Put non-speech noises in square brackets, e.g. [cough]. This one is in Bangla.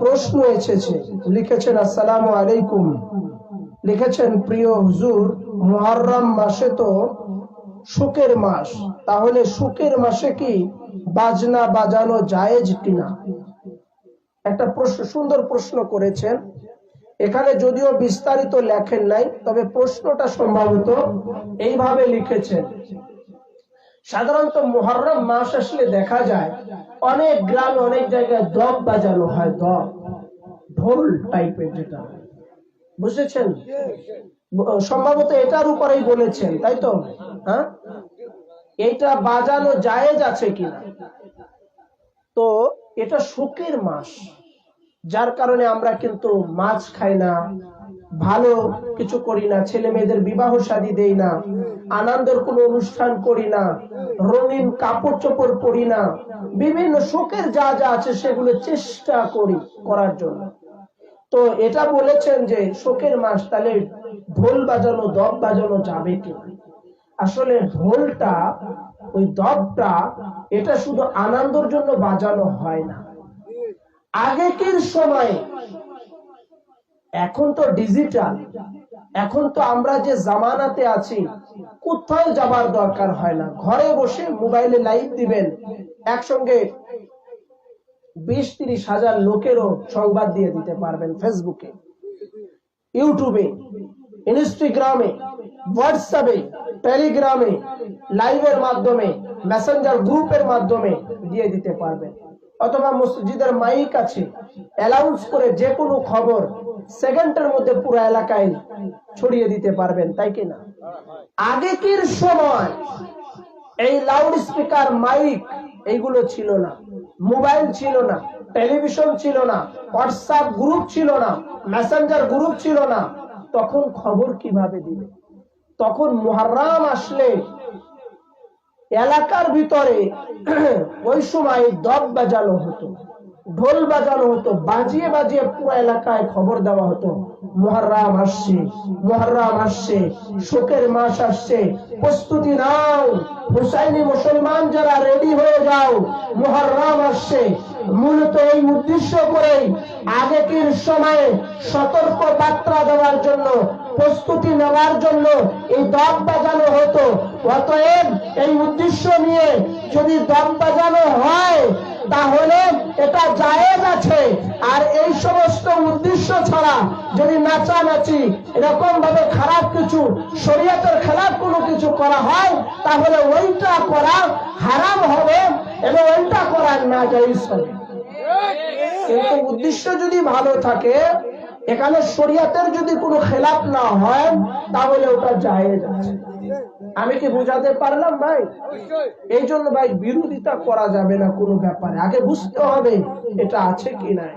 প্রশ্ন এসেছে। লিখেছেন, আসসালাম আলাইকুম। লিখেছেন, প্রিয় হুজুর, মুহররম মাসে তো সুখের মাস। তাহলে সুখের মাসে কি বাজনা বাজানো জায়েজ কিনা? একটা প্রশ্ন, সুন্দর প্রশ্ন করেছেন। এখানে যদিও বিস্তারিত লেখেন নাই, তবে প্রশ্নটা সম্ভবত এইভাবে লিখেছেন। সাধারণত মহরম মাস আসলে দেখা যায় অনেক গ্রামে অনেক জায়গায় দব বাজানো হয় দব ঢোল টাইপের যেটা বুঝেছেন? সম্ভবত এটার উপরেই বলেছেন, তাই তো? হ্যাঁ? এটা বাজানো জায়েজ আছে কিনা? তো এটা সুখের মাস। যার কারণে আমরা কিন্তু মাছ খাই না ভালো কিছু করি না, ছেলে মেয়েদের বিবাহ শাদী দেই না, আনন্দের কোনো অনুষ্ঠান করি না, রঙিন কাপড় চোপড় পরি না, বিভিন্ন শোকের যা যা আছে সেগুলো চেষ্টা করি করার জন্য। তো এটা বলেছেন যে শোকের মাস, তাহলে ঢোল বাজানো, দব বাজানো যাবে কি আসলে ঢোলটা, ওই দবটা, এটা শুধু আনন্দের জন্য বাজানো হয় না। আগেকের সময় এখন তো ডিজিটাল এখন তো আমরা যে জামানাতে আছি, কোথাও যাবার দরকার হয় না। ঘরে বসে মোবাইলে লাইভ দিবেন। একসঙ্গে বিশ তিরিশ হাজার লোকেরও সংবাদ দিয়ে দিতে পারবেন ফেসবুকে ইউটিউবে ইনস্টাগ্রামে হোয়াটসঅ্যাপে টেলিগ্রামে লাইভের মাধ্যমে মেসেঞ্জার গ্রুপের মাধ্যমে দিয়ে দিতে পারবেন। অথবা মসজিদের মাইক আছে অ্যালাউন্স করে যে কোনো খবর সেকেন্ডের মধ্যে পুরো এলাকায় ছড়িয়ে দিতে পারবেন, তাই কি না? আগেকের সময় এই লাউড স্পিকার মাইক এইগুলো ছিল না। মোবাইল ছিল না, টেলিভিশন ছিল না, হোয়াটসঅ্যাপ গ্রুপ ছিল না, মেসেঞ্জার গ্রুপ ছিল না। তখন খবর কীভাবে দিবে? তখন মুহাররাম আসলে এলাকার ভিতরে [clears throat] ওই সময় দব বাজানো হতো। ঢোল বাজানো হতো, বাজিয়ে বাজিয়ে পুরো এলাকায় খবর দেওয়া হতো, মহররাম আসছে মহররাম আসছে, শোকের মাস আসছে, প্রস্তুতি নাও, হুসাইনি মুসলমান যারা রেডি হয়ে যাও, মহররাম আসছে। মূলত এই উদ্দেশ্য করেই আগেকের সময়ে সতর্ক বার্তা দেওয়ার জন্য, প্রস্তুতি নেওয়ার জন্য এই দম বাজানো হতো। অতএব এই উদ্দেশ্য নিয়ে যদি দম বাজানো হয় তাহলে এটা জায়েজ আছে। আর এই সমস্ত উদ্দেশ্য ছাড়া যদি নাচানাচি এরকম ভাবে খারাপ কিছু, শরীয়তের খারাপ কোনো কিছু করা হয়, তাহলে ওইটা করা হারাম হবে এবং ওইটা করার না হবে। কিন্তু উদ্দেশ্য যদি ভালো থাকে এখানে শরিয়াতের যদি কোনো খেলাপ না হয়, তাহলে ওটা যায় আছে। আমি কি বুঝাতে পারলাম ভাই? এই জন্য ভাই বিরোধিতা করা যাবে না কোনো ব্যাপারে। আগে বুঝতে হবে এটা আছে কি নাই।